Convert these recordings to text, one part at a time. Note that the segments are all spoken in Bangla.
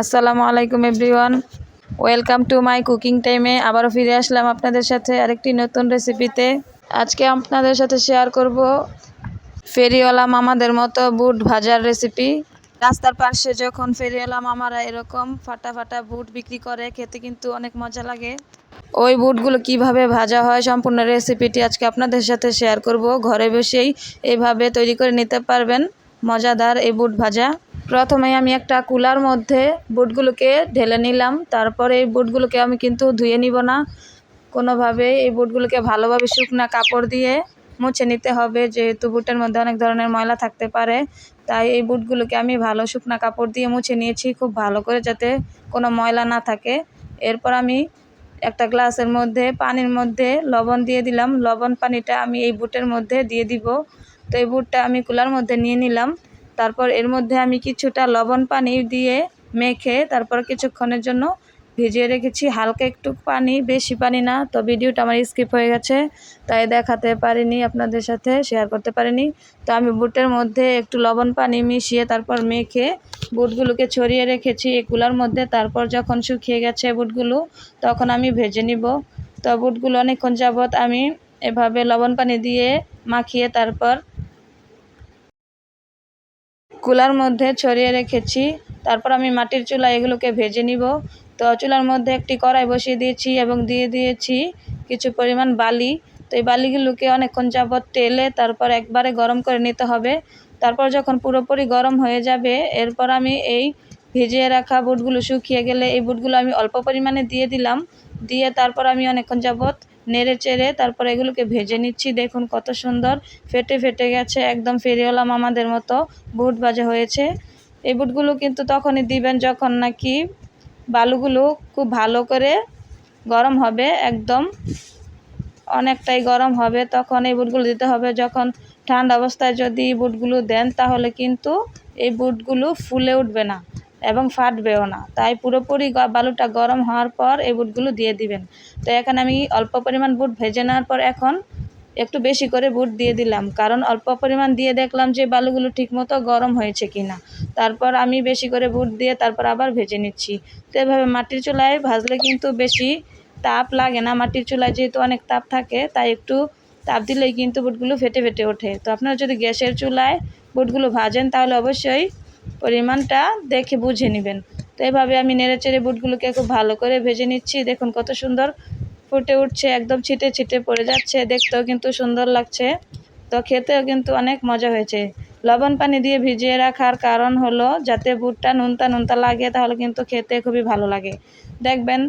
আসসালামু আলাইকুম, everyone. Welcome to my cooking টাইমে আবারও ফিরে আসলাম আপনাদের সাথে আরেকটি নতুন রেসিপিতে। আজকে আপনাদের সাথে শেয়ার করব ফেরিওয়ালা মামাদের মতো বুট ভাজার রেসিপি। রাস্তার পাশে যখন ফেরিওয়ালা মামারা এরকম ফাটা ফাটা বুট বিক্রি করে, খেতে কিন্তু অনেক মজা লাগে। ওই বুটগুলো কীভাবে ভাজা হয় সম্পূর্ণ রেসিপিটি আজকে আপনাদের সাথে শেয়ার করব। ঘরে বসেই এভাবে তৈরি করে নিতে পারবেন। মজাদার এই বুট ভাজা। প্রথমে আমি একটা কুলার মধ্যে বুটগুলোকে ঢেলে নিলাম। তারপরে এই বুটগুলোকে আমি কিন্তু ধুয়ে নিব না। কোনোভাবে এই বুটগুলোকে ভালোভাবে শুকনা কাপড় দিয়ে মুছে নিতে হবে, যেহেতু বুটের মধ্যে অনেক ধরনের ময়লা থাকতে পারে। তাই এই বুটগুলোকে আমি ভালো শুকনা কাপড় দিয়ে মুছে নিয়েছি খুব ভালো করে যাতে কোনো ময়লা না থাকে। এরপর আমি একটা গ্লাসের মধ্যে পানির মধ্যে লবণ দিয়ে দিলাম। লবণ পানিটা আমি এই বুটের মধ্যে দিয়ে দিব। তো এই বুটটা আমি কুলার মধ্যে নিয়ে নিলাম। তারপর এর মধ্যে আমি কিছুটা লবণ পানি দিয়ে মেখে তারপর কিছুক্ষণের জন্য ভিজিয়ে রেখেছি। হালকা একটু পানি, বেশি পানি না, তো ভিডিওটা আমার স্কিপ হয়ে গেছে, তাই দেখাতে পারিনি, আপনাদের সাথে শেয়ার করতে পারিনি। তো আমি বুটের মধ্যে একটু লবণ পানি মিশিয়ে তারপর মেখে বুটগুলোকে ছড়িয়ে রেখেছি কুলার মধ্যে। তারপর যখন শুকিয়ে গেছে বুটগুলো, তখন আমি ভেজে নিব। তো বুটগুলো অনেকক্ষণ যাবৎ আমি এভাবে লবণ পানি দিয়ে মাখিয়ে তারপর কুলার মধ্যে ছড়িয়ে রেখেছি। তারপর আমি মাটির চুলা এগুলোকে ভেজে নিব। তো চুলার মধ্যে একটি কড়াই বসিয়ে দিয়েছি এবং দিয়ে দিয়েছি কিছু পরিমাণ বালি। তো এই বালিগুলোকে অনেকক্ষণ যাবৎ তেলে তারপর একবারে গরম করে নিতে হবে। তারপর যখন পুরোপুরি গরম হয়ে যাবে, এরপর আমি এই ভিজিয়ে রাখা বুটগুলো শুকিয়ে গেলে এই বুটগুলো আমি অল্প পরিমাণে দিয়ে দিলাম। দিয়ে তারপর আমি অনেকক্ষণ যাবৎ নেড়ে চেড়ে তারপর এগুলোকে ভেজে নিচ্ছি। দেখুন কত সুন্দর। ফেটে ফেটে গেছে, একদম ফেরিওয়ালা মামাদের মতো। বুট ভাজা হয়েছে। এই বুটগুলো কিন্তু তখনই দিবেন যখন নাকি বালুগুলো খুব ভালো করে গরম হবে, একদম অনেকটাই গরম হবে। তখন এই বুটগুলো দিতে হবে। যখন ঠান্ডা অবস্থায় যদি বুটগুলো দেন, তাহলে কিন্তু এই বুটগুলো ফুলে উঠবে না। এবং ফাটবেও না। তাই পুরোপুরি বালুটা গরম হওয়ার পর এই বুটগুলো দিয়ে দিবেন। তো এখানে আমি অল্প পরিমাণ বুট ভেজে নেওয়ার পর এখন একটু বেশি করে বুট দিয়ে দিলাম। কারণ অল্প পরিমাণ দিয়ে দেখলাম যে বালুগুলো ঠিকমতো গরম হয়েছে কি না তারপর আমি বেশি করে বুট দিয়ে তারপর আবার ভেজে নিচ্ছি। তো এভাবে মাটির চুলায় ভাজলে কিন্তু বেশি তাপ লাগে না। মাটির চুলায় যেহেতু অনেক তাপ থাকে, তাই একটু তাপ দিলেই কিন্তু বুটগুলো ফেটে ফেটে ওঠে। তো আপনারা যদি গ্যাসের চুলায় বুটগুলো ভাজেন তাহলে অবশ্যই পরিমাণটা দেখে বুঝে নেবেন। তো এভাবে আমি নেড়েচেড়ে বুটগুলোকে খুব ভালো করে ভেজে নিচ্ছি। দেখুন কত সুন্দর ফুটে উঠছে, একদম ছিটে ছিটে পড়ে যাচ্ছে। দেখতেও কিন্তু সুন্দর লাগছে। তো খেতেও কিন্তু অনেক মজা হয়েছে। লবণ পানি দিয়ে ভিজিয়ে রাখার কারণ হলো যাতে বুটটা নুনতা নুনতা লাগে তাহলে কিন্তু খেতে খুবই ভালো লাগে। দেখবেন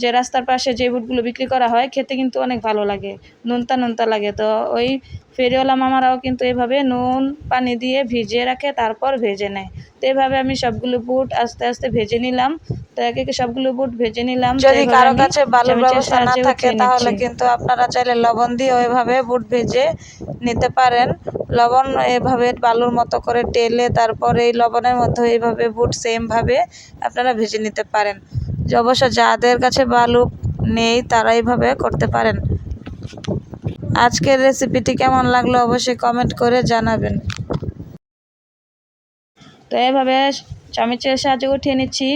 যে রাস্তার পাশে যে বুটগুলো বিক্রি করা হয় খেতে কিন্তু অনেক ভালো লাগে নুনতা নুনতা লাগে। তো ওই ফেরিওয়ালা মামারাও কিন্তু এভাবে নুন পানি দিয়ে ভিজিয়ে রাখে তারপর ভেজে নেয়। তো এভাবে আমি সবগুলো বুট আস্তে আস্তে ভেজে নিলাম। তো একে একে সবগুলো বুট ভেজে নিলাম। যদি কারও কাছে বালুর ব্যবস্থা না থাকে তাহলে কিন্তু আপনারা চাইলে লবণ দিয়ে ওইভাবে বুট ভেজে নিতে পারেন। লবণ এভাবে বালুর মতো করে টেলে তারপরে এই লবণের মধ্যে এইভাবে বুট সেমভাবে আপনারা ভেজে নিতে পারেন। অবশ্য যাদের কাছে বালু নেই তারা এইভাবে করতে পারেন। আজকের রেসিপিটি কেমন লাগল অবশ্যই কমেন্ট করে জানাবেন। তো এভাবে চামিচের সাহায্যে উঠিয়ে নিচ্ছি।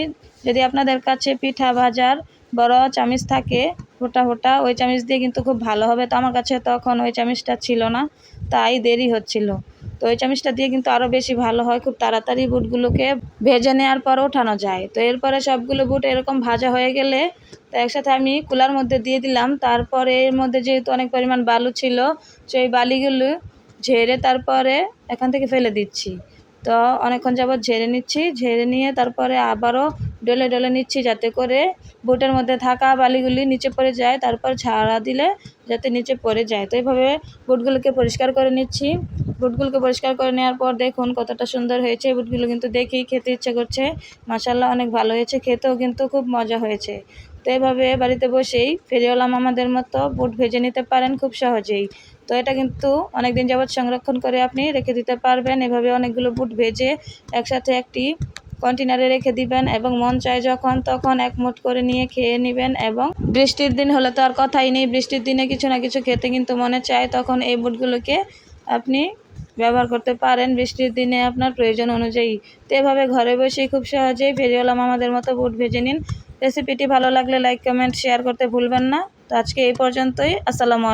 যদি আপনাদের কাছে পিঠা ভাজার বড় চামিচ থাকে, ফোটা ফোটা, ওই চামিচ দিয়ে কিন্তু খুব ভালো হবে। তো আমার কাছে তখন ওই চামিচটা ছিল না। তাই দেরি হচ্ছিল। তো ওই চামিচটা দিয়ে কিন্তু আরও বেশি ভালো হয়, খুব তাড়াতাড়ি বুটগুলোকে ভেজে নেওয়ার পর ওঠানো যায়। তো এরপরে সবগুলো বুট এরকম ভাজা হয়ে গেলে তো একসাথে আমি কুলার মধ্যে দিয়ে দিলাম। তারপরে এর মধ্যে যেহেতু অনেক পরিমাণ বালু ছিল সেই বালিগুলো ঝেড়ে তারপরে এখান থেকে ফেলে দিচ্ছি। তো অনেকক্ষণ যাবৎ ঝেড়ে নিচ্ছি। ঝেড়ে নিয়ে তারপরে আবারও ডলে ডলে নিচ্ছি যাতে করে বুটের মধ্যে থাকা বালিগুলি নিচে পড়ে যায়, তারপর ঝাড়া দিলে যাতে নিচে পড়ে যায়। তো এইভাবে বুটগুলোকে পরিষ্কার করে নিচ্ছি। বুটগুলোকে পরিষ্কার করে নেওয়ার পর দেখুন কতটা সুন্দর হয়েছে। বুটগুলো কিন্তু দেখেই খেতে ইচ্ছে করছে। মাসাল্লাহ অনেক ভালো হয়েছে, খেতেও কিন্তু খুব মজা হয়েছে। তো এভাবে বাড়িতে বসেই ফেরিওয়ালা মামাদের মতো বুট ভেজে নিতে পারেন খুব সহজেই। তো এটা কিন্তু অনেক দিন যাবৎ সংরক্ষণ করে আপনি রেখে দিতে পারবেন। এভাবে অনেকগুলো বুট ভেজে একসাথে একটি কন্টেনারে রেখে দিবেন এবং মন চায় যখন তখন এক মুঠ করে নিয়ে খেয়ে নেবেন এবং বৃষ্টির দিন হলে তো আর কথাই নেই। বৃষ্টির দিনে কিছু না কিছু খেতে কিন্তু মনে চায় তখন এই বুটগুলোকে আপনি ব্যবহার করতে পারেন। বৃষ্টির দিনে আপনার প্রয়োজন অনুযায়ী। তো এভাবে ঘরে বসেই খুব সহজেই ভেরিওলাম আমাদের মতো বুট ভেজে নিন। রেসিপিটি ভালো লাগলে লাইক, কমেন্ট, শেয়ার করতে ভুলবেন না। তো আজকে এই পর্যন্তই। আসসালামু